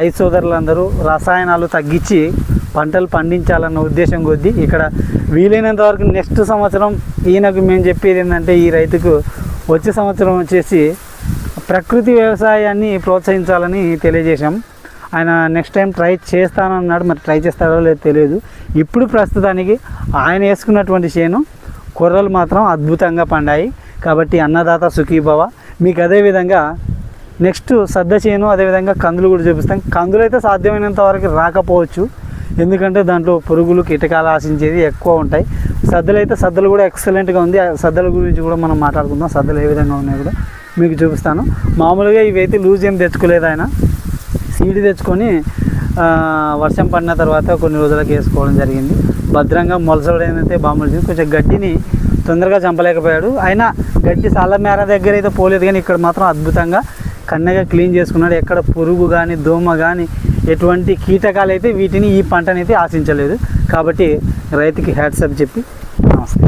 రైతు సోదరులందరూ రసాయనాలు తగ్గించి పంటలు పండించాలన్న ఉద్దేశం కొద్దీ ఇక్కడ వీలైనంత వరకు నెక్స్ట్ సంవత్సరం ఈయనకు మేము చెప్పేది ఏంటంటే ఈ రైతుకు వచ్చే సంవత్సరం వచ్చేసి ప్రకృతి వ్యవసాయాన్ని ప్రోత్సహించాలని తెలియజేశాం. ఆయన నెక్స్ట్ టైం ట్రై చేస్తానన్నాడు. మరి ట్రై చేస్తాడో లేదో తెలియదు. ఇప్పుడు ప్రస్తుతానికి ఆయన వేసుకున్నటువంటి చేను కొర్రలు మాత్రం అద్భుతంగా పండాయి. కాబట్టి అన్నదాత సుఖీభవ. మీకు అదేవిధంగా నెక్స్ట్ సద్ద చేను అదేవిధంగా కందులు కూడా చూపిస్తాం. కందులు అయితే సాధ్యమైనంత వరకు రాకపోవచ్చు. ఎందుకంటే దాంట్లో పురుగులు కీటకాలు ఆశించేది ఎక్కువ ఉంటాయి. సద్దలు అయితే సద్దలు కూడా ఎక్సలెంట్గా ఉంది. ఆ సద్దల గురించి కూడా మనం మాట్లాడుకుందాం. సద్దలు ఏ విధంగా ఉన్నాయి కూడా మీకు చూపిస్తాను. మామూలుగా ఇవైతే లూజ్ ఏం తెచ్చుకోలేదు ఆయన. సీడ్ తెచ్చుకొని వర్షం పడిన తర్వాత కొన్ని రోజులకు వేసుకోవడం జరిగింది. భద్రంగా మొలసడైనైతే బాగుంది కొంచెం గడ్డిని తొందరగా చంపలేకపోయాడు. అయినా గడ్డి సాల మేర దగ్గర అయితే పోలేదు కానీ ఇక్కడ మాత్రం అద్భుతంగా కన్నగా క్లీన్ చేసుకున్నాడు. ఎక్కడ పురుగు కానీ దోమ కానీ ఎటువంటి కీటకాలు అయితే వీటిని ఈ పంటనైతే ఆశించలేదు. కాబట్టి రైతుకి హ్యాట్సప్ చెప్పి నమస్తే.